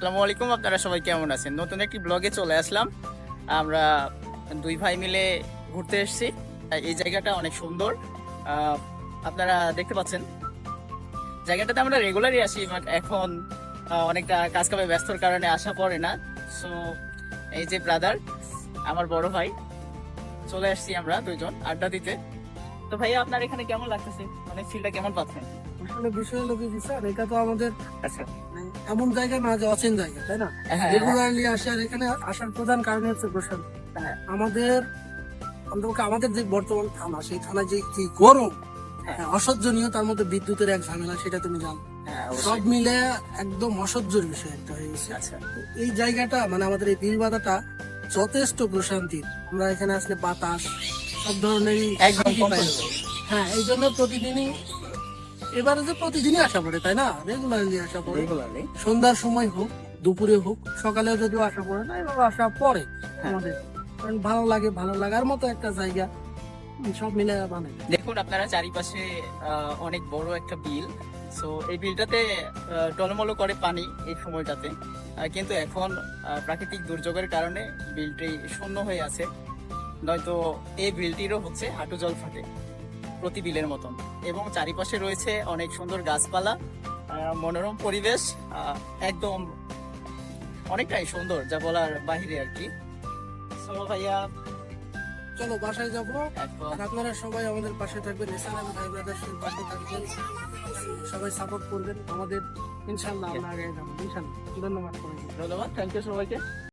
আসসালামু আলাইকুম আপনারা সবাই কেমন আছেন? নতুন একটি ব্লগে চলে আসলাম। আমরা দুই ভাই মিলে ঘুরতে এসেছি। এই জায়গাটা অনেক সুন্দর। আপনারা দেখতে পাচ্ছেন। জায়গাটাতে আমরা রেগুলারই আসি বাট এখন অনেকটা কাজ কামে ব্যস্তর কারণে আসা পড়ে না। সো এই যে ব্রাদার আমার বড় ভাই, চলে আসছি আমরা দুইজন আড্ডা দিতে। তো ভাইয়া আপনার এখানে কেমন লাগতেছে? মানে ফিলটা কেমন পাচ্ছেন? আসলে বিষয় হলো কি স্যার? এটা তো আমাদের আচ্ছা। এমন জায়গা না যে অচেন জায়গা তাই না? হ্যাঁ রেগুলারলি আসে আর এখানে আসার প্রধান কারণ হচ্ছে প্রশান্ত। হ্যাঁ। আমাদের অন্তত আমাদের যে বর্তমান থানা সেই থানায় যে কি গরম হ্যাঁ। হ্যাঁ, অসহ্যনীয় তার মধ্যে বিদ্যুতের এক ঝামেলা সেটা তুমি জানো। হ্যাঁ, সব। মিলে একদম অসহ্যর বিষয় একটা হয়ে গেছে। আচ্ছা। এই জায়গাটা মানে আমাদের এই বিলবাদাটা যথেষ্ট প্রশান্তির। আমরা এখানে আসলে বাতাস সব ধরনেরই। হ্যাঁ এই জন্য প্রতিদিনই এবারে যে প্রতিদিনই আসা পড়ে তাই না? রেগুলারলি আসা পড়ে। সন্ধ্যার সময় হোক দুপুরে হোক সকালে যদিও আসা পড়ে না আসা পড়ে আমাদের। কারণ ভালো লাগে ভালো লাগার মতো একটা জায়গা সব মিলে মানে দেখুন আপনারা চারিপাশে অনেক বড় একটা বিল। সো এই বিলটাতে টলমলো করে পানি এই সময়টাতে। কিন্তু এখন প্রাকৃতিক দুর্যোগের কারণে বিলটি শূন্য হয়ে আছে। নয়তো এই বিলটিরও হচ্ছে হাঁটু জল ফাটে প্রতি বিলের মতন। এবং চারিপাশে রয়েছে অনেক সুন্দর গাছপালা মনোরম পরিবেশ একদম অনেকটাই সুন্দর যা বলার বাহিরে আর কি। ভাইয়া চলো বাসায় যাব। আর আপনারা সবাই আমাদের পাশে থাকবেন এসআরএম ভাই ব্রাদার্সের পাশে থাকবেন। সবাই সাপোর্ট করবেন আমাদের। ইনশাল্লাহ আমরা আগে যাব ইনশাল্লাহ ধন্যবাদ ধন্যবাদ থ্যাংক ইউ সবাইকে।